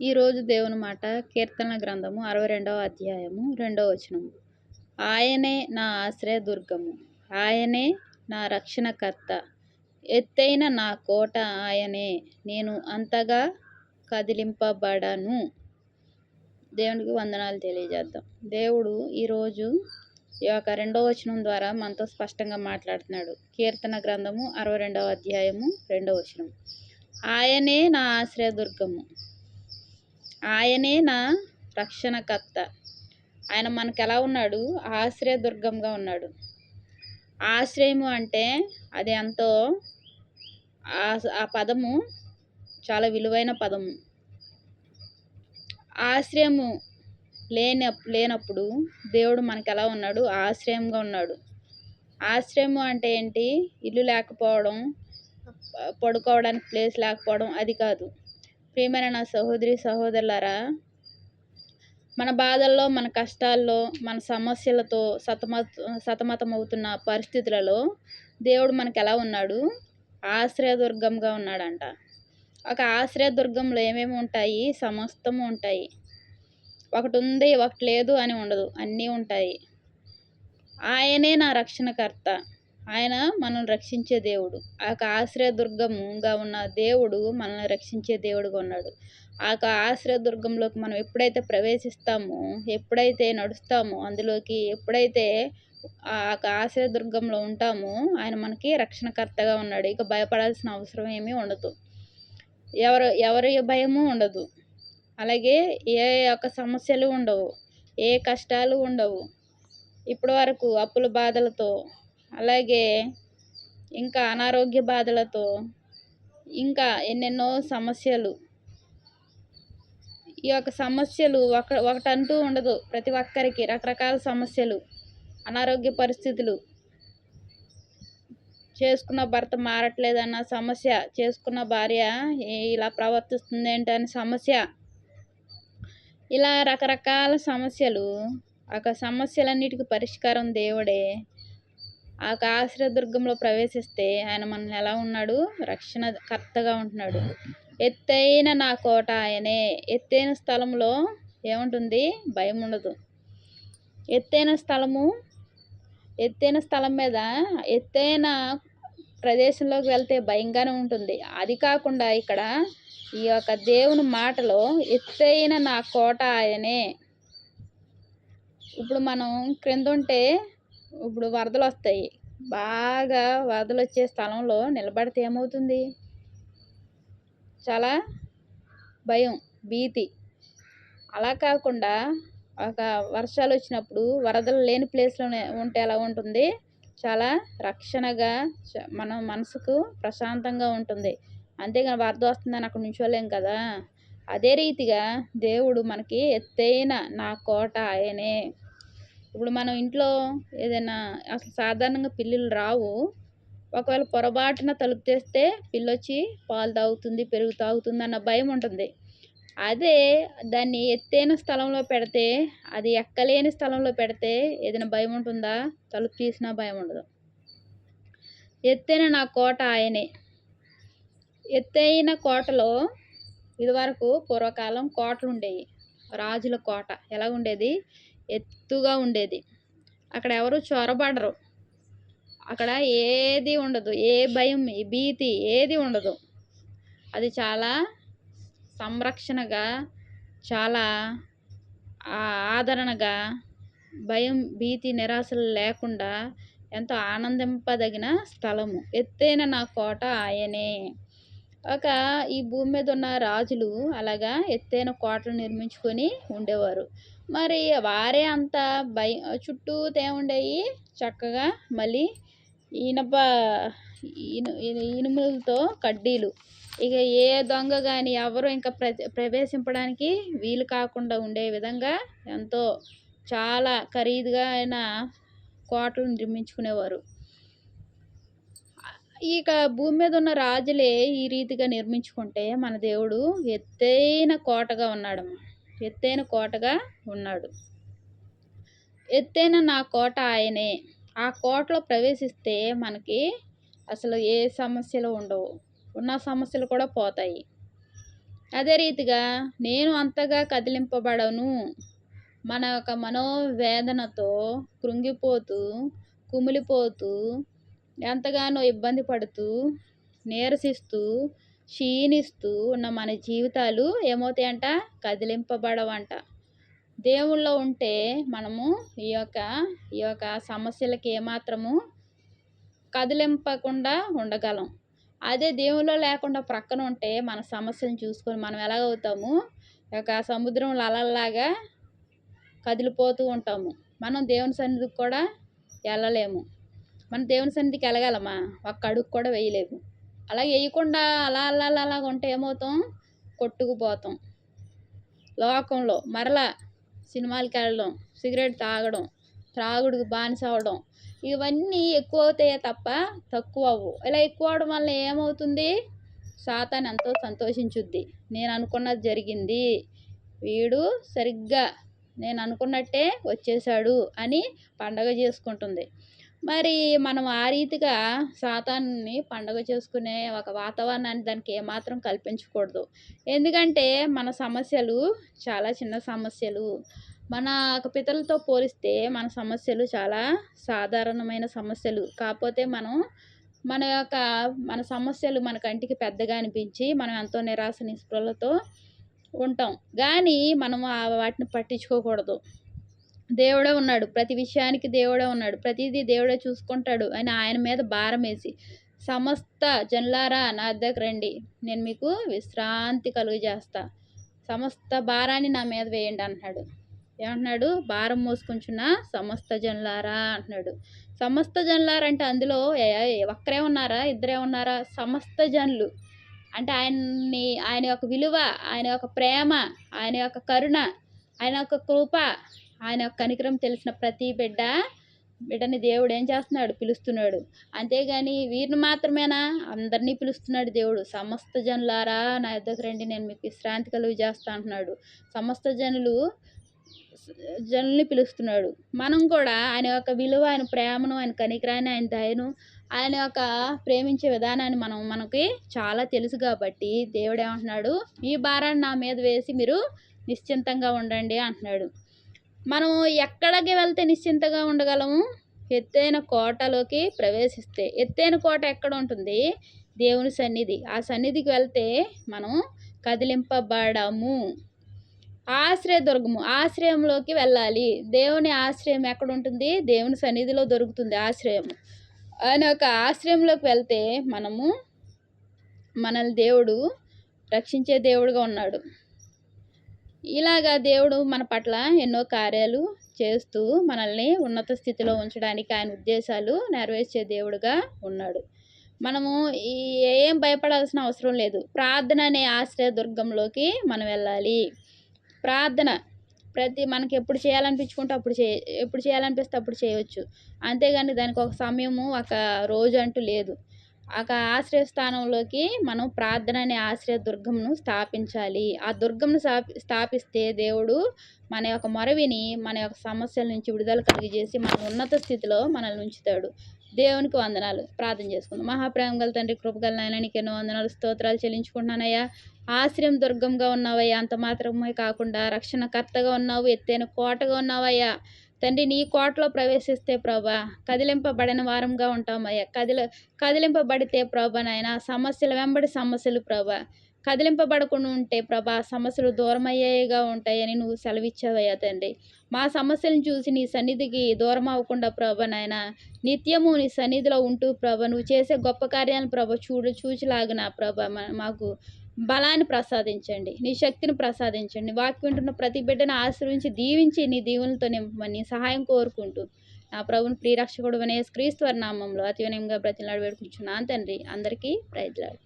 ఈరోజు దేవుని మాట కీర్తన గ్రంథము అరవై రెండవ అధ్యాయము రెండవ వచనము. ఆయనే నా ఆశ్రయ దుర్గము ఆయనే నా రక్షణకర్త. ఎత్తైన నా కోట ఆయనే నేను అంతగా కదిలింపబడను. దేవునికి వందనాలు తెలియజేద్దాం. దేవుడు ఈరోజు ఈ యొక్క రెండవ వచనం ద్వారా మనతో స్పష్టంగా మాట్లాడుతున్నాడు. కీర్తన గ్రంథము అరవై రెండవ అధ్యాయము రెండవ వచనం ఆయనే నా ఆశ్రయ దుర్గము ఆయనే నా రక్షణకర్త. ఆయన మనకు ఎలా ఉన్నాడు? ఆశ్రయ దుర్గంగా ఉన్నాడు. ఆశ్రయము అంటే అది ఎంతో ఆ పదము చాలా విలువైన పదము. ఆశ్రయము లేని లేనప్పుడు దేవుడు మనకు ఎలా ఉన్నాడు? ఆశ్రయంగా ఉన్నాడు. ఆశ్రయము అంటే ఏంటి? ఇల్లు లేకపోవడం పడుకోవడానికి ప్లేస్ లేకపోవడం అది కాదు. ప్రియమైన నా సహోదరి సహోదరులారా మన బాధల్లో మన కష్టాల్లో మన సమస్యలతో సతమత సతమతమవుతున్న పరిస్థితులలో దేవుడు మనకు ఎలా ఉన్నాడు? ఆశ్రయదుర్గంగా ఉన్నాడంట. ఒక ఆశ్రయదుర్గంలో ఏమేమి ఉంటాయి? సమస్తము ఉంటాయి. ఒకటి ఉంది ఒకటి లేదు అని ఉండదు. అన్నీ ఉంటాయి. ఆయనే నా రక్షణకర్త. ఆయన మనల్ని రక్షించే దేవుడు. ఆ యొక్క ఆశ్రయదుర్గంగా ఉన్న దేవుడు మనల్ని రక్షించే దేవుడుగా ఉన్నాడు. ఆ యొక్క ఆశ్రయదుర్గంలోకి మనం ఎప్పుడైతే ప్రవేశిస్తామో ఎప్పుడైతే నడుస్తామో అందులోకి ఎప్పుడైతే ఆ యొక్క ఆశ్రయదుర్గంలో ఉంటామో ఆయన మనకి రక్షణకర్తగా ఉన్నాడు. ఇక భయపడాల్సిన అవసరం ఏమీ ఉండదు. ఎవరు ఎవరి భయము ఉండదు. అలాగే ఏ యొక్క సమస్యలు ఉండవు. ఏ కష్టాలు ఉండవు. ఇప్పటి వరకు అప్పుల బాధలతో అలాగే ఇంకా అనారోగ్య బాధలతో ఇంకా ఎన్నెన్నో సమస్యలు. ఈ యొక్క సమస్యలు ఒక ఒకటంటూ ఉండదు. ప్రతి ఒక్కరికి రకరకాల సమస్యలు అనారోగ్య పరిస్థితులు. చేసుకున్న భర్త మారట్లేదన్న సమస్య చేసుకున్న భార్య ఇలా ప్రవర్తిస్తుంది ఏంటని సమస్య. ఇలా రకరకాల సమస్యలు ఆ సమస్యలన్నిటికీ పరిష్కారం దేవుడే. ఆ ఆశ్రయదుర్గంలో ప్రవేశిస్తే ఆయన మనల్ని ఎలా ఉన్నాడు? రక్షణ కర్తగా ఉంటున్నాడు. ఎత్తైన నా కోట ఆయనే. ఎత్తైన స్థలంలో ఏముంటుంది? భయం ఉండదు. ఎత్తైన స్థలము ఎత్తైన స్థలం మీద ఎత్తైన ప్రదేశంలోకి వెళ్తే భయంగానే ఉంటుంది. అది కాకుండా ఇక్కడ ఈ యొక్క దేవుని మాటలో ఎత్తైన నా కోట ఆయనే. ఇప్పుడు మనం క్రింద ఉంటే ఇప్పుడు వరదలు వస్తాయి బాగా వరదలు వచ్చే స్థలంలో నిలబడితే ఏమవుతుంది? చాలా భయం భీతి. అలా కాకుండా ఒక వర్షాలు వచ్చినప్పుడు వరదలు లేని ప్లేస్లోనే ఉంటే ఎలా ఉంటుంది? చాలా రక్షణగా మన మనసుకు ప్రశాంతంగా ఉంటుంది. అంతేగాని వరద వస్తుందని అక్కడ నుంచోలేం కదా? అదే రీతిగా దేవుడు మనకి ఎత్తైన నా కోట ఆయనే. ఇప్పుడు మనం ఇంట్లో ఏదైనా అసలు సాధారణంగా పిల్లులు రావు. ఒకవేళ పొరపాటున తలుపు తెస్తే పిల్లొచ్చి పాలు తాగుతుంది పెరుగు తాగుతుంది అన్న భయం ఉంటుంది. అదే దాన్ని ఎత్తైన స్థలంలో పెడితే అది ఎక్కలేని స్థలంలో పెడితే ఏదైనా భయం ఉంటుందా? తలుపు తీసినా భయం ఉండదు. ఎత్తైన నా కోట ఆయనే. ఎత్తైన కోటలో ఇదివరకు పూర్వకాలం కోటలు ఉండేవి రాజుల కోట. ఎలా ఉండేది? ఎత్తుగా ఉండేది. అక్కడ ఎవరు చొరబడరు. అక్కడ ఏది ఉండదు. ఏ భయం భీతి ఏది ఉండదు. అది చాలా సంరక్షణగా చాలా ఆదరణగా భయం భీతి నిరాశలు లేకుండా ఎంతో ఆనందింపదగిన స్థలము. ఎత్తైన నా కోట ఆయనే. ఒక ఈ భూమి మీద ఉన్న రాజులు అలాగా ఎత్తైన కోటలు నిర్మించుకొని ఉండేవారు. మరి వారే అంత భయ చుట్టూ ఏముండేవి చక్కగా మళ్ళీ ఇనప ఇను ఇనుములతో కడ్డీలు. ఇక ఏ దొంగ కానీ ఎవరు ఇంకా ప్ర ప్రవేశింపడానికి వీలు కాకుండా ఉండే విధంగా ఎంతో చాలా ఖరీదుగా అయిన కోటలు నిర్మించుకునేవారు. ఇక భూమి మీద ఉన్న రాజులే ఈ రీతిగా నిర్మించుకుంటే మన దేవుడు ఎత్తైన కోటగా ఉన్నాడమ్మ. ఎత్తైన కోటగా ఉన్నాడు. ఎత్తైన నా కోట ఆయనే. ఆ కోటలో ప్రవేశిస్తే మనకి అసలు ఏ సమస్యలు ఉండవు. ఉన్న సమస్యలు కూడా పోతాయి. అదే రీతిగా నేను అంతగా కదిలింపబడను. మన యొక్క మనోవేదనతో కృంగిపోతూ కుమిలిపోతూ ఎంతగానో ఇబ్బంది పడుతూ నీరసిస్తూ క్షీణిస్తూ ఉన్న మన జీవితాలు ఏమవుతాయంట? కదిలింపబడవంట. దేవుళ్ళో ఉంటే మనము ఈ యొక్క ఈ యొక్క సమస్యలకి ఏమాత్రము కదిలింపకుండా ఉండగలం. అదే దేవుళ్ళో లేకుండా ప్రక్కన ఉంటే మన సమస్యను చూసుకొని మనం ఎలాగవుతాము? యొక్క సముద్రం అలల్లాగా కదిలిపోతూ ఉంటాము. మనం దేవుని సన్నిధికి కూడా వెళ్ళలేము. మన దేవుని సన్నిధికి వెళ్ళగలమా? ఒక్క అడుగు కూడా వేయలేము అలా వేయకుండా అలా అలా అలా ఉంటే ఏమవుతాం? కొట్టుకుపోతాం. లోకంలో మరలా సినిమాలకి వెళ్ళడం సిగరెట్ తాగడం త్రాగుడికి బానిస అవ్వడం ఇవన్నీ ఎక్కువ అవుతాయే తప్ప తక్కువ అవ్వు ఇలా ఎక్కువ అవడం వల్ల ఏమవుతుంది? సాతాన్ ఎంతో సంతోషించుద్ది. నేను అనుకున్నది జరిగింది. వీడు సరిగ్గా నేను అనుకున్నట్టే వచ్చేసాడు అని పండగ చేసుకుంటుంది. మరి మనం ఆ రీతిగా సాతాన్ని పండగ చేసుకునే ఒక వాతావరణాన్ని దానికి ఏమాత్రం కల్పించకూడదు. ఎందుకంటే మన సమస్యలు చాలా చిన్న సమస్యలు. మన పితలతో పోలిస్తే మన సమస్యలు చాలా సాధారణమైన సమస్యలు. కాకపోతే మనం మన యొక్క మన సమస్యలు మన కంటికి పెద్దగా అనిపించి మనం ఎంతో నిరాశ నిస్పృహలతో ఉంటాం. కానీ మనం వాటిని పట్టించుకోకూడదు. దేవుడే ఉన్నాడు. ప్రతి విషయానికి దేవుడే ఉన్నాడు. ప్రతిదీ దేవుడే చూసుకుంటాడు అని ఆయన మీద భారం వేసి సమస్త జన్లారా నా దగ్గర రండి. నేను మీకు విశ్రాంతి కలుగజేస్తా. సమస్త భారాన్ని నా మీద వేయండి అంటున్నాడు. ఏమంటున్నాడు? భారం మోసుకుంటున్న సమస్త జన్లారా అంటున్నాడు. సమస్త జన్లారా అంటే అందులో ఒక్కరే ఉన్నారా? ఇద్దరే ఉన్నారా? సమస్త జనులు. అంటే ఆయన్ని ఆయన యొక్క విలువ ఆయన యొక్క ప్రేమ ఆయన యొక్క కరుణ ఆయన యొక్క కృప ఆయన యొక్క కనికరం తెలిసిన ప్రతి బిడ్డ బిడ్డని దేవుడు ఏం చేస్తున్నాడు? పిలుస్తున్నాడు. అంతేగాని వీరిని మాత్రమేనా? అందరినీ పిలుస్తున్నాడు దేవుడు. సమస్త జనులారా నా యుద్ధకు రండి నేను మీకు విశ్రాంతి కలుగు చేస్తా అంటున్నాడు. సమస్త జనులు జనుల్ని పిలుస్తున్నాడు. మనం కూడా ఆయన యొక్క విలువ ఆయన ప్రేమను ఆయన కనికరాన్ని ఆయన దయను ఆయన యొక్క ప్రేమించే విధానాన్ని మనం మనకి చాలా తెలుసు కాబట్టి దేవుడు ఏమంటున్నాడు? ఈ భారాన్ని నా మీద వేసి మీరు నిశ్చింతంగా ఉండండి అంటున్నాడు. మనం ఎక్కడికి వెళ్తే నిశ్చింతగా ఉండగలము? ఎత్తైన కోటలోకి ప్రవేశిస్తే. ఎత్తైన కోట ఎక్కడ ఉంటుంది? దేవుని సన్నిధి. ఆ సన్నిధికి వెళ్తే మనం కదిలింపబడము. ఆశ్రయ దుర్గము. ఆశ్రయంలోకి వెళ్ళాలి. దేవుని ఆశ్రయం ఎక్కడ ఉంటుంది? దేవుని సన్నిధిలో దొరుకుతుంది ఆశ్రయం. ఆయన యొక్క ఆశ్రయంలోకి వెళ్తే మనము మనల్ని దేవుడు రక్షించే దేవుడుగా ఉన్నాడు. ఇలాగా దేవుడు మన పట్ల ఎన్నో కార్యాలు చేస్తూ మనల్ని ఉన్నత స్థితిలో ఉంచడానికి ఆయన ఉద్దేశాలు నెరవేర్చే దేవుడుగా ఉన్నాడు. మనము ఏం భయపడాల్సిన అవసరం లేదు. ప్రార్థన అనే ఆశ్రయ దుర్గంలోకి మనం వెళ్ళాలి. ప్రార్థన ప్రతి మనకి ఎప్పుడు చేయాలనిపించుకుంటే అప్పుడు చే ఎప్పుడు చేయాలనిపిస్తే అప్పుడు చేయవచ్చు అంతేగాని దానికి ఒక సమయము ఒక రోజు అంటూ లేదు. ఒక ఆశ్రయ స్థానంలోకి మనం ప్రార్థన అనే ఆశ్రయ దుర్గంను స్థాపించాలి. ఆ దుర్గంను స్థాపిస్తే దేవుడు మన యొక్క మొరవిని మన యొక్క సమస్యల నుంచి విడుదల కలిగజేసి మన ఉన్నత స్థితిలో మనల్ని ఉంచుతాడు. దేవునికి వందనాలు. ప్రార్థన చేసుకుందాం. మహాప్రేమ గల తండ్రి కృపగల నాయనానికి ఎన్నో వందనాలు స్తోత్రాలు చెల్లించుకుంటున్నానయ్యా. ఆశ్రయం దుర్గంగా ఉన్నావయ్యా. అంత మాత్రమే కాకుండా రక్షణకర్తగా ఉన్నావు. ఎత్తైన కోటగా ఉన్నావయ్యా. తండ్రి నీ కోటలో ప్రవేశిస్తే ప్రభా కదిలింపబడిన వారంగా ఉంటామయ్యా కదిలి కదిలింపబడితే ప్రభా నాయన సమస్యలు వెంబడి సమస్యలు ప్రభా. కదిలింపబడకుండా ఉంటే ప్రభా సమస్యలు దూరమయ్యేగా ఉంటాయని నువ్వు సెలవిచ్చావయ్యా తండ్రి. మా సమస్యలను చూసి నీ సన్నిధికి దూరం అవ్వకుండా ప్రభ నాయన నిత్యము నీ సన్నిధిలో ఉంటూ ప్రభ నువ్వు చేసే గొప్ప కార్యాలను ప్రభ చూడు చూచిలాగిన ప్రభ మాకు బలాన్ని ప్రసాదించండి నీ శక్తిని ప్రసాదించండి. వాక్యం వింటున్న ప్రతి బిడ్డను ఆశ్రయించి దీవించి నీ దీవులతో నింపమని సహాయం కోరుకుంటూ నా ప్రభుని ప్రియరక్షకుడు అనే క్రీస్తు నామంలో అతి వినయంగా బ్రతిలాడు వేడుకుంటున్నాను తండ్రి. అందరికీ ప్రయత్నాలు